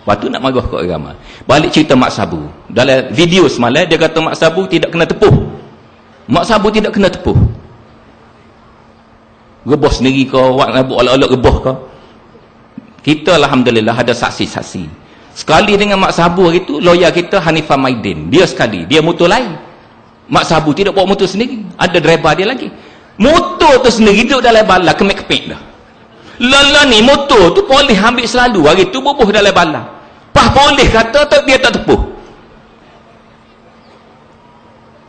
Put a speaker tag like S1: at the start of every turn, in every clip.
S1: lepas tu nak marah kat agama. Balik cerita Mak Sabu. Dalam video semalam dia kata Mak Sabu tidak kena tepuh. Mak Sabu tidak kena tepuh. Rebah sendiri ke wak nabuk olok-olok rebah ke kita Alhamdulillah ada saksi-saksi. Sekali dengan Mak Sabu itu lawyer kita Hanifah Maidin. Dia sekali. Dia motor lain. Mak Sabu tidak bawa motor sendiri. Ada driver dia lagi. Motor tu sendiri duduk dalam bala kemek-kemek dah lala ni motor tu polis ambil selalu. Hari tu bubuh dalam bala. Pah polis kata tak dia tak tepuh.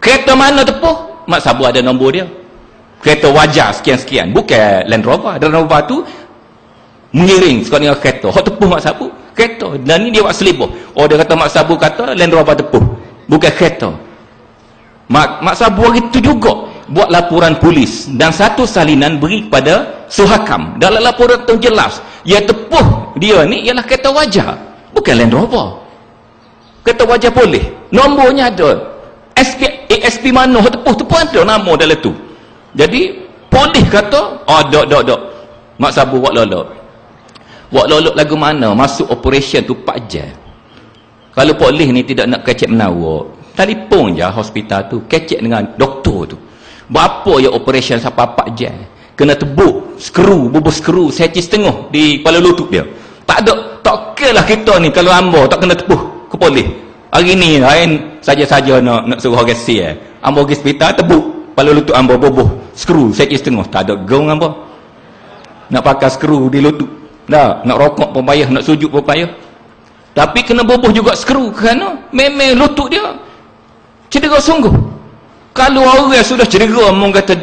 S1: Kereta mana tepuh? Mak sabu ada nombor dia. Kereta wajar sekian-sekian. Bukan Land Rover. Land Rover tu mengiring sekali dengan kereta. Hok tepuh mak sabu? Kereta. Dan ni dia buat selibuh oh dia kata mak sabu kata Land Rover tepuh. Bukan kereta. Mak, mak sabu hari tu juga buat laporan polis dan satu salinan beri kepada suhakam. Dalam laporan itu jelas ia tepuh dia ni ialah kereta wajah bukan Land Rover. Kereta wajah boleh. Nombornya ada. SP, ASP mana tepuh tepuh ada nama dalam tu. Jadi polis kata oh dok dok dok. Mak sabu buat lolok. Buat lolok lagu mana? Masuk operation tu 4 jam. Kalau polis ni tidak nak kecek menawak telefon je hospital tu kecek dengan doktor tu Berapa ya operation sampai 4 jam? Kena tebuk, skru, bubur skru, seci setengah di kepala lutut dia. Tak ada, tak okey lah kita ni kalau hamba tak kena tepuh ke polis. Hari ni lain saja-saja nak nak suruh orang si eh. Hamba pergi hospital tebuk kepala lutut hamba bubur skru, seci setengah. Tak ada gong hamba. Nak pakai skru di lutut. Dah, nak rokok pun payah, nak sujud pun payah. Tapi kena bubuh juga skru kerana memang lutut dia cedera sungguh kalau orang sudah cedera orang kata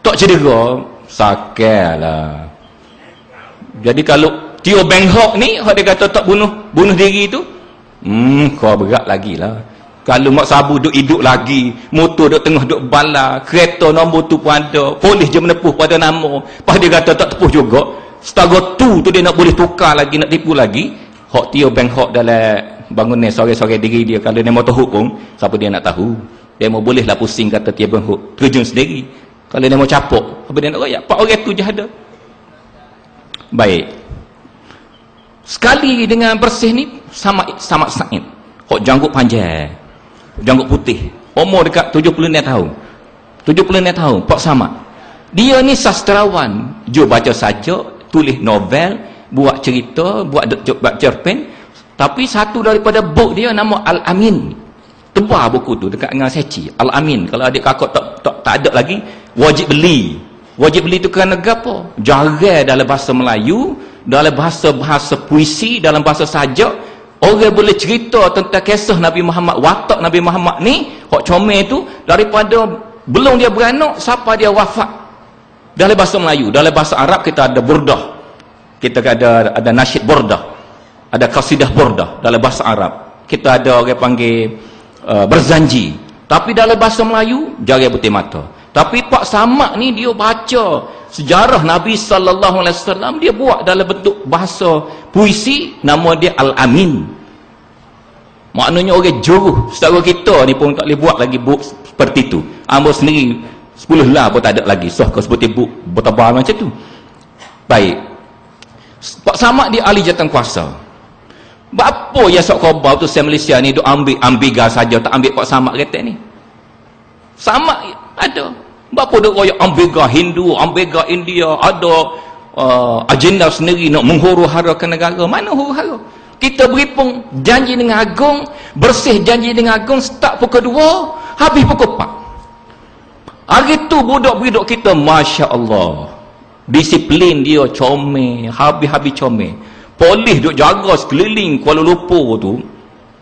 S1: tak cedera sakit lah jadi kalau Tio Bangkok ni dia kata tak bunuh bunuh diri tu hmm kau berat lagi lah kalau mak sabu duk hidup lagi motor duk tengah duk bala kereta nombor tu pun ada polis je menepuh pada nama. Pas dia kata tak tepuh juga setaga tu tu dia nak boleh tukar lagi nak tipu lagi hok Tio Bangkok dalam bangunan sore-sore diri dia. Kalau dia motor hukum siapa dia nak tahu dia mau bolehlah pusing kata tiap benghuk terjun sendiri. Kalau dia mau capok apa dia nak royak? Pak orang tu je ada. Baik. Sekali dengan bersih ni sama sama Said hok janggut panjang. Janggut putih. Umur dekat 76 tahun. 76 tahun pak sama. Dia ni sastrawan. Jo baca saja tulis novel buat cerita buat buat cerpen. Tapi satu daripada buku dia nama Al-Amin tebal buku tu dekat dengan seci Al-Amin. Kalau adik kakak tak, tak, tak ada lagi wajib beli. Wajib beli tu kerana apa jarang dalam bahasa Melayu dalam bahasa-bahasa puisi dalam bahasa sajak. Orang boleh cerita tentang kisah Nabi Muhammad watak Nabi Muhammad ni hok comel tu daripada belum dia beranak siapa dia wafat. Dalam bahasa Melayu dalam bahasa Arab kita ada burdah. Kita ada ada nasyid burdah ada kasidah burdah dalam bahasa Arab. Kita ada orang panggil Uh, berzanji. Tapi dalam bahasa Melayu jari putih mata. Tapi Pak Samak ni dia baca sejarah Nabi wasallam dia buat dalam bentuk bahasa puisi nama dia Al-Amin. Maknanya orang juruh. Setara kita ni pun tak boleh buat lagi buk seperti tu. Ambo sendiri. 10 lah pun tak ada lagi. Soh kau seperti buk bertebal macam tu. Baik. Pak Samak dia ahli jatan kuasa apa ya sok khabar tu saya Malaysia ni duk ambil ambiga saja tak ambil pak samak kata ni. Samak ada. Berapa duk royak ambiga Hindu, ambiga India, ada uh, agenda sendiri nak menghuru-harakan negara. Mana huru-hara? Kita beri pun janji dengan agung, bersih janji dengan agung, start pukul 2, habis pukul 4. Hari tu budak-budak kita, Masya Allah. Disiplin dia comel, habis-habis comel polis duk jaga sekeliling Kuala Lumpur tu.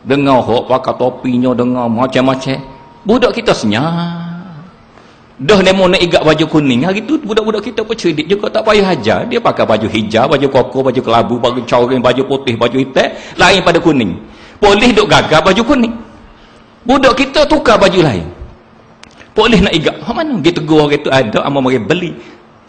S1: Dengar hok pakai topinya dengar macam-macam. Budak kita senyap. Dah nemo nak igat baju kuning hari tu budak-budak kita pun cerdik juga tak payah hajar. Dia pakai baju hijau baju koko baju kelabu baju coreng baju putih baju hitam lain pada kuning. Polis duk gagal baju kuning. Budak kita tukar baju lain. Polis nak igat mana? Dia tegur orang tu ada ama mari beli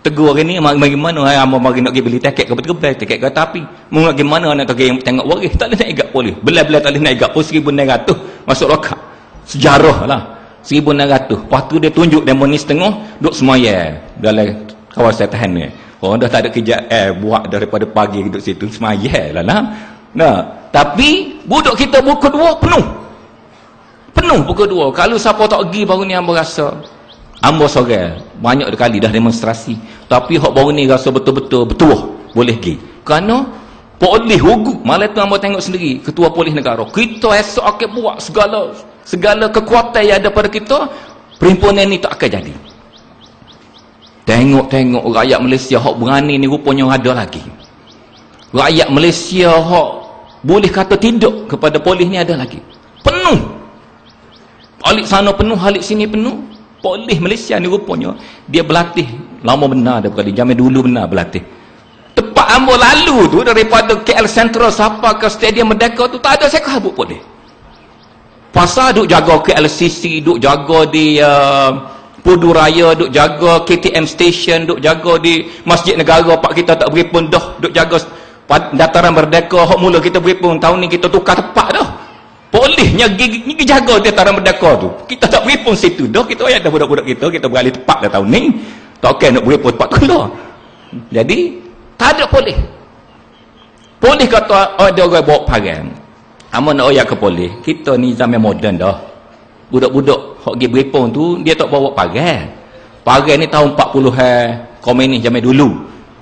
S1: tegur hari ni mari mana hai amo mari nak pergi beli tiket ke betul tiket ke tapi mau nak gimana nak pergi tengok waris tak boleh nak igat polis. Belah-belah tak boleh nak igat pun 1600 masuk lokak sejarah lah. 1600 lepas tu dia tunjuk demo ni setengah duduk semaya dalam kawasan tahan ni. Orang dah tak ada kerja eh buat daripada pagi duduk situ semaya lah lah nah tapi budak kita buku dua penuh. Penuh buku dua. Kalau siapa tak pergi baru ni hamba rasa hamba sore banyak kali dah demonstrasi. Tapi hak baru ni rasa betul-betul betul boleh pergi. Kerana polis hugu malah tu hamba tengok sendiri ketua polis negara. Kita esok akan buat segala segala kekuatan yang ada pada kita perhimpunan ni tak akan jadi. Tengok-tengok rakyat Malaysia hak berani ni rupanya ada lagi. Rakyat Malaysia hak boleh kata tidak kepada polis ni ada lagi. Penuh. Balik sana penuh balik sini penuh polis Malaysia ni rupanya dia berlatih lama benar daripada zaman dulu benar berlatih. Tempat ambo lalu tu daripada KL Central sampai ke Stadium Merdeka tu tak ada saya habuk polis pasal duk jaga KLCC duk jaga di uh, Pudu Raya duk jaga KTM station duk jaga di Masjid Negara pak kita tak beri pun dah duk jaga dataran merdeka hok mula kita beri pun tahun ni kita tukar tempat dah polisnya gigi, gigi jaga dataran merdeka tu. Kita tak beri pun situ. Dah kita ayat dah budak-budak kita kita beralih tempat dah tahun ni. Tak okey nak beri pun tempat tu lah jadi tak ada polis. Polis kata oh, ada orang bawa pagan Amun nak oyak ke polis kita ni zaman moden dah. Budak-budak hok pergi beripong tu dia tak bawa pagar pagar ni tahun 40 eh komunis zaman dulu.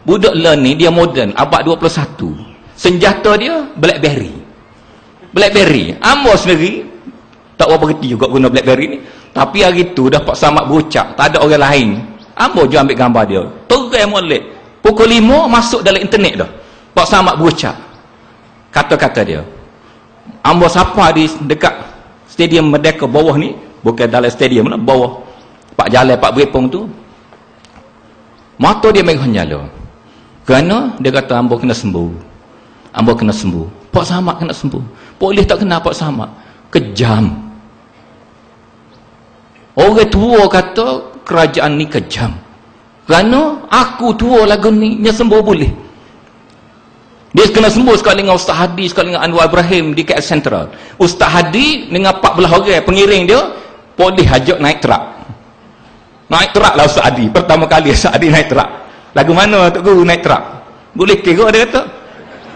S1: Budak learn ni dia moden abad 21 senjata dia blackberry blackberry. Ambo sendiri tak berapa reti juga guna blackberry ni. Tapi hari tu dah pak samak berucap. Tak ada orang lain. Ambo je ambil gambar dia. Terai molek. Pukul 5 masuk dalam internet dah. Pak samak berucap. Kata-kata dia. Ambo siapa di dekat stadium Merdeka bawah ni. Bukan dalam stadium lah bawah. Pak jalan pak beripong tu. Mata dia merah nyala. Kerana dia kata ambo kena sembuh. Ambo kena sembuh. Pak samak kena sembuh polis tak kena pak samak kejam. Orang tua kata kerajaan ni kejam. Kerana aku tua lagu ni dia sembuh boleh. Dia kena sembuh sekali dengan Ustaz Hadi sekali dengan Anwar Ibrahim di KL Central. Ustaz Hadi dengan 14 orang pengiring dia polis hajak naik terak naik terak lah Ustaz Adi pertama kali Ustaz Adi naik terak lagu mana Tok Guru naik terak boleh kira dia kata?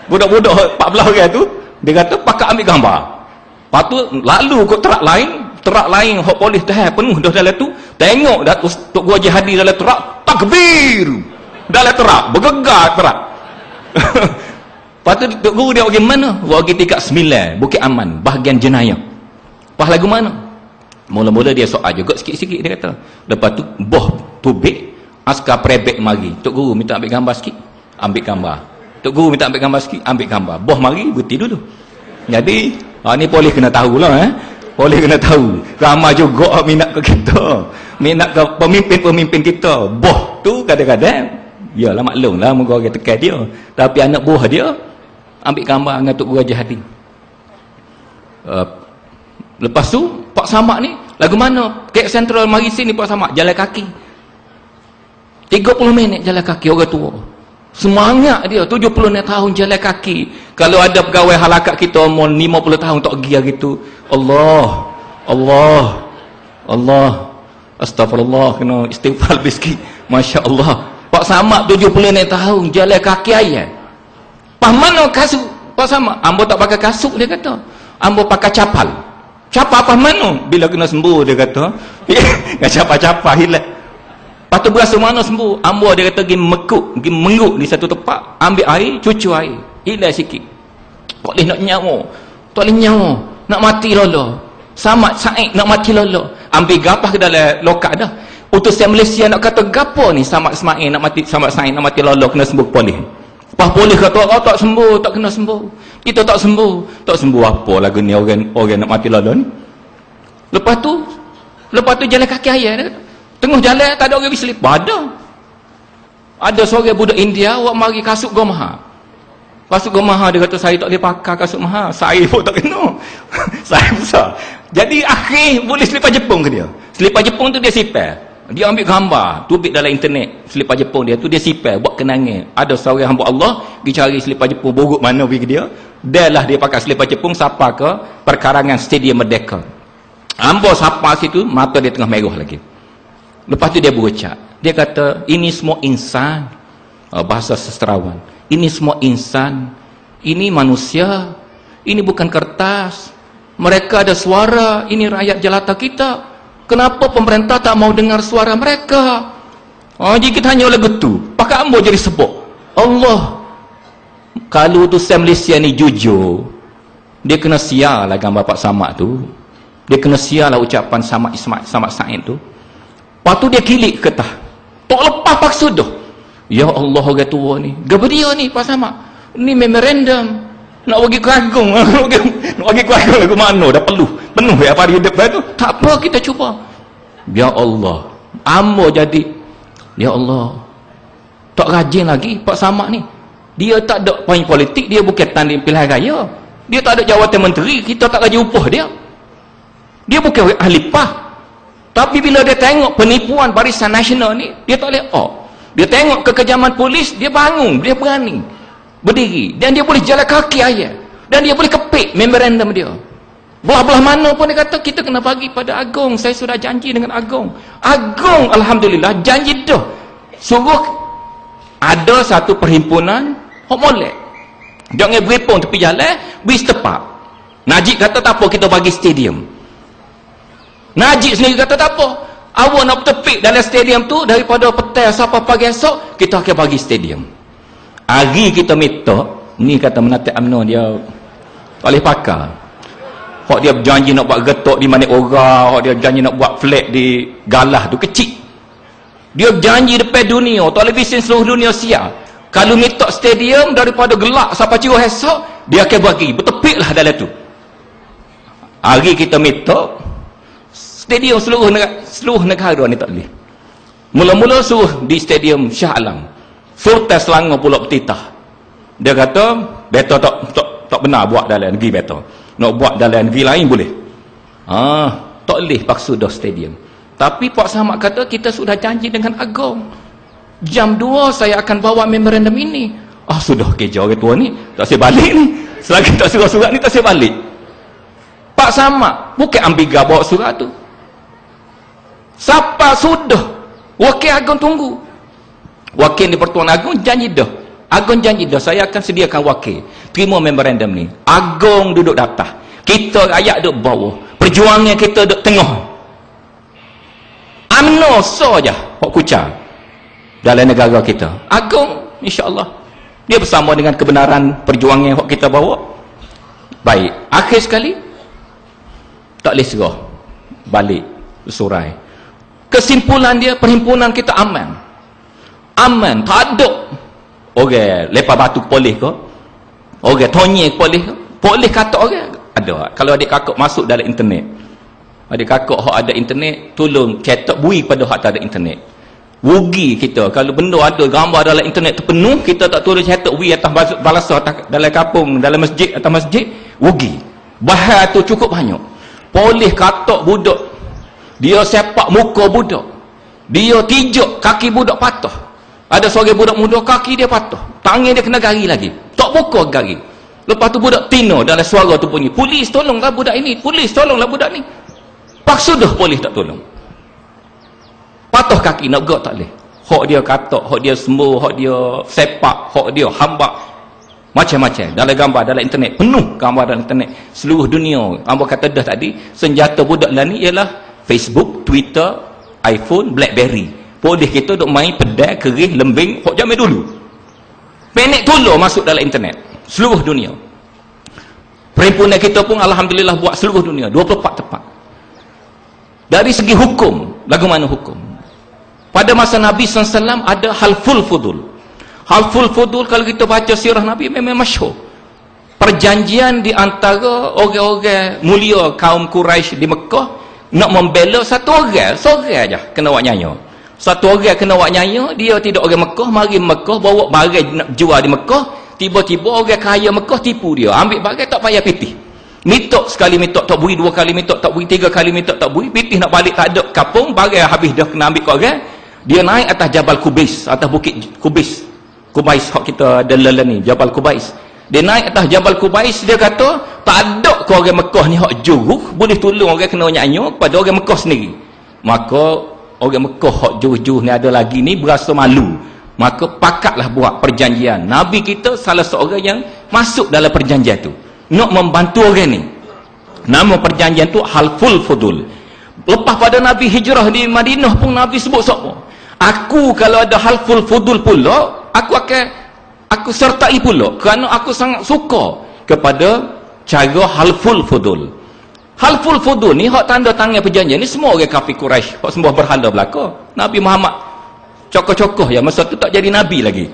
S1: Budak-budak 14 orang tu dia kata pakai ambil gambar lepas tu lalu kot terak lain terak lain hok polis dah penuh dah dalam tu tengok dah Tok Guru Haji Hadi dalam terak takbir dalam terak bergegar terak lepas tu Tok Guru dia pergi mana pergi tingkat 9 Bukit Aman bahagian jenayah pas lagu mana Mula-mula dia soal juga sikit-sikit dia kata. Lepas tu boh tubik askar prebek mari. Tok guru minta ambil gambar sikit. Ambil gambar. Tok guru minta ambil gambar sikit, ambil gambar. Boh mari berhenti dulu. Jadi, ha, ni polis kena tahulah eh. Polis kena tahu. Ramai juga minat ke kita. Minat ke pemimpin-pemimpin kita. Boh tu kadang-kadang yalah maklum lah moga orang tekan dia. Tapi anak buah dia ambil gambar dengan Tok Guru Haji Hadi. Uh, lepas tu Pak Samak ni lagu mana Kek Central mari sini Pak Samak jalan kaki 30 minit jalan kaki orang tua semangat dia. 70 tahun jalan kaki. Kalau ada pegawai halakat kita umur 50 tahun tak pergi gitu. Allah Allah Allah. Astagfirullah kena istighfar biski Masya Allah Pak Samak 70 tahun jalan kaki ayat Pak mana kasut? Pak Samak ambo tak pakai kasut dia kata. Ambo pakai capal. Capa apa mana? Bila kena sembuh dia kata. Capa-capa hilang. Lepas tu berasa mana sembuh? Ambo dia kata pergi mekuk, pergi mengguk di satu tempat, ambil air, cucu air. Hilang sikit. Tak boleh nak nyawa. Tak boleh nyawa. Nak mati lolo. Samat Said nak mati lolo. Ambil gapah ke dalam lokak dah. Utusan Malaysia nak kata gapo ni Samat Ismail nak mati Samat Said nak mati lolo kena sembuh polis. Pas polis kata oh, tak sembuh, tak kena sembuh. Kita tak sembuh. Tak sembuh apa lagu ni orang orang nak mati lalu ni. Lepas tu lepas tu jalan kaki ayah dia. Tengah jalan tak ada orang berselip. Ada. Ada seorang budak India awak mari kasut gomaha. Kasut gomaha dia kata saya tak boleh pakai kasut mahal. Saya pun tak kena. saya besar. Jadi akhir boleh selipar Jepun ke dia. Selipar Jepun tu dia sipar dia ambil gambar tubik dalam internet selipar Jepun dia tu dia sipar buat kenangan ada seorang hamba Allah pergi cari selipar Jepun buruk mana pergi dia dia lah dia pakai selipar Jepun sapa ke perkarangan stadium Merdeka hamba sapa situ mata dia tengah merah lagi lepas tu dia berucap. Dia kata ini semua insan uh, bahasa sesterawan ini semua insan. Ini manusia. Ini bukan kertas. Mereka ada suara. Ini rakyat jelata kita. Kenapa pemerintah tak mau dengar suara mereka? Oh, jadi kita hanya oleh getu pakai ambo jadi sebut Allah. Kalau tu Sam Malaysia ni jujur dia kena siar lah gambar Pak Samad tu. Dia kena siar lah ucapan Samad Ismail Samad Said tu lepas tu dia kilik ketah tak lepas paksa dah Ya Allah orang tua ni. Dia ni Pak Samad? Ni memorandum. Nak bagi ke agung. nak bagi ke agung lagu mana? Dah penuh. Penuh ya apa hidup tu. Tak apa kita cuba. Ya Allah. Amo jadi. Ya Allah. Tak rajin lagi Pak Samad ni. Dia tak ada poin politik. Dia bukan tanding pilihan raya. Dia tak ada jawatan menteri. Kita tak gaji upah dia. Dia bukan ahli PAH. Tapi bila dia tengok penipuan barisan nasional ni. Dia tak boleh. Oh. Dia tengok kekejaman polis, dia bangun, dia berani. Berdiri. Dan dia boleh jalan kaki ayah. Dan dia boleh kepik memorandum dia. Belah-belah mana pun dia kata, kita kena bagi pada Agong. Saya sudah janji dengan Agong. Agong, Alhamdulillah, janji dah. Suruh ada satu perhimpunan, hok molek. Jangan beripun tepi jalan, beri setepak. Najib kata tak apa, kita bagi stadium. Najib sendiri kata tak apa. Awak nak tepik dalam stadium tu daripada petai sampai pagi esok kita akan bagi stadium. Hari kita minta ni kata menatik UMNO dia. Boleh pakar. Hak dia berjanji nak buat getok di mana orang hak dia berjanji nak buat flag di galah tu kecil. Dia berjanji depan dunia televisi seluruh dunia siap. Kalau minta stadium daripada gelap sampai cium esok dia akan bagi. Bertepik lah dalam tu. Hari kita minta stadium seluruh negara, seluruh negara ni tak boleh. Mula-mula suruh di stadium Shah Alam. Sultan Selangor pula bertitah dia kata betul tak, tak tak benar buat dalam negeri betul nak buat dalam negeri lain boleh. Ah tak boleh paksa dah stadium. Tapi Pak Samad kata kita sudah janji dengan Agong. Jam 2 saya akan bawa memorandum ini. Ah sudah kejar orang tua ni. Tak saya balik ni. Selagi tak surat-surat ni tak saya balik. Pak Samad bukan ambil bawa surat tu Siapa sudah? Wakil agung tunggu. Wakil di Pertuan Agung janji dah. Agung janji dah saya akan sediakan wakil. Terima memorandum ni. Agung duduk datang. Kita rakyat duduk bawah. Perjuangan kita duduk tengah. Amno saja hok kucar dalam negara kita. Agung insyaAllah. Dia bersama dengan kebenaran perjuangan yang kita bawa. Baik. Akhir sekali tak boleh serah. Balik surai kesimpulan dia perhimpunan kita aman. Aman tak ada orang lepas batu polis ke? Orang tonyek polis ke? Polis kata orang ada kalau adik kakak masuk dalam internet adik kakak hak ada internet tolong cetak bui pada hak tak ada internet. Rugi kita. Kalau benda ada gambar dalam internet tu penuh kita tak tolong cetak bui atas balasa atas, dalam kapung dalam masjid atas masjid rugi. Bahaya tu cukup banyak. Polis katok budak dia sepak muka budak. Dia tijak kaki budak patah ada seorang budak muda kaki dia patah tangan dia kena gari lagi. Tak buka gari. Lepas tu budak tino dalam suara tu bunyi polis tolonglah budak ini polis tolonglah budak ni. Paksa dah polis tak tolong. Patah kaki nak gerak tak boleh. Hak dia katak hak dia sembuh hak dia sepak hak dia hambak macam-macam. Dalam gambar dalam internet. Penuh gambar dalam internet. Seluruh dunia. Hamba kata dah tadi senjata budak lah ni ialah Facebook, Twitter, iPhone, Blackberry. Boleh kita duk main pedai, kerih, lembing, hok jamai dulu. Penek tolong masuk dalam internet. Seluruh dunia. Perhimpunan kita pun Alhamdulillah buat seluruh dunia. 24 tempat. Dari segi hukum, lagu mana hukum? Pada masa Nabi SAW ada halful fudul. Halful fudul kalau kita baca sirah Nabi memang masyur. Perjanjian di antara orang-orang mulia kaum Quraisy di Mekah nak membela satu orang seorang aja kena buat nyanyi satu orang kena buat nyanyi dia tidak orang Mekah mari Mekah bawa barang nak jual di Mekah tiba-tiba orang kaya Mekah tipu dia. Ambil barang tak payah pitih. Mitok sekali mitok tak bui dua kali mitok tak bui tiga kali mitok tak bui pitih nak balik tak ada. Kapung barang habis dah kena ambil kau orang. Dia naik atas Jabal Kubis atas bukit Kubis Kubais hak kita ada lelah ni Jabal Kubais dia naik atas Jabal Kubais dia kata tak ada ke orang Mekah ni hak juruh boleh tolong orang kena nyanyi kepada orang Mekah sendiri. Maka orang Mekah hak juruh-juruh ni ada lagi ni berasa malu. Maka pakatlah buat perjanjian. Nabi kita salah seorang yang masuk dalam perjanjian tu. Nak membantu orang ni. Nama perjanjian tu halful fudul. Lepas pada Nabi hijrah di Madinah pun Nabi sebut siapa aku kalau ada halful fudul pula aku akan aku sertai pula kerana aku sangat suka kepada cara halful fudul. Halful fudul ni hak tanda tangan perjanjian ni semua orang kafir Quraisy. Hak sembah berhala belaka. Nabi Muhammad cokoh-cokoh ya. Masa tu tak jadi Nabi lagi.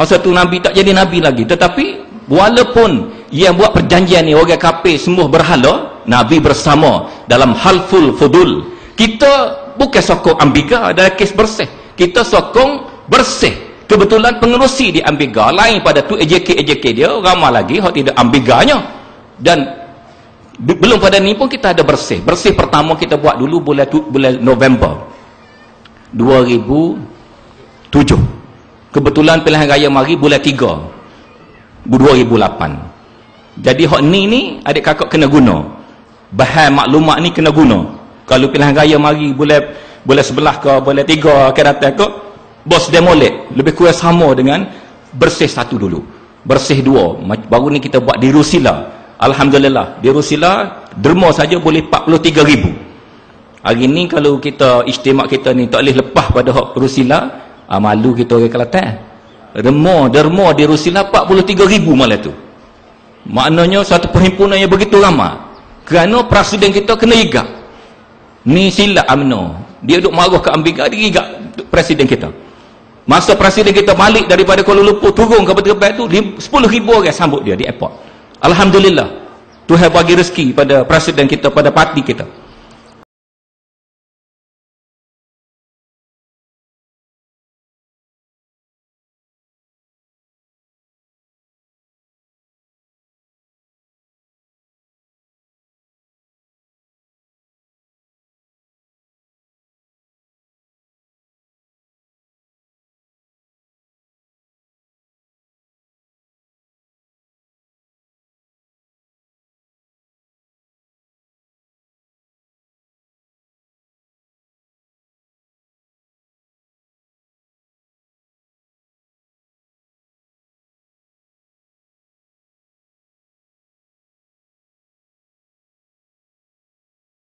S1: Masa tu Nabi tak jadi Nabi lagi. Tetapi walaupun yang buat perjanjian ni orang kafir semua berhala Nabi bersama dalam halful fudul. Kita bukan sokong ambiga ada kes bersih. Kita sokong bersih kebetulan pengerusi di ambiga lain pada tu AJK-AJK dia ramai lagi yang tidak ambiganya. Dan belum pada ni pun kita ada bersih. Bersih pertama kita buat dulu bulan, bulan November 2007 kebetulan pilihan raya mari bulan 3 2008 jadi hak ni ni adik kakak kena guna. Bahan maklumat ni kena guna. Kalau pilihan raya mari boleh boleh sebelah ke boleh tiga ke datang ke bos dia molek lebih kurang sama dengan bersih satu dulu bersih dua baru ni kita buat di Rusila Alhamdulillah di Rusila derma saja boleh 43 ribu hari ni kalau kita istimak kita ni tak boleh lepas pada hak Rusila ah, malu kita orang Kelantan Derma, derma di Rusia 43 ribu malah tu. Maknanya satu perhimpunan yang begitu ramai. Kerana presiden kita kena igak. Ni silap UMNO. Dia duduk marah ke Amerika, dia igak presiden kita. Masa presiden kita balik daripada Kuala Lumpur, turun ke Betul-Betul tu, 10 ribu orang sambut dia di airport. Alhamdulillah. Tuhan bagi rezeki pada presiden kita, pada parti kita.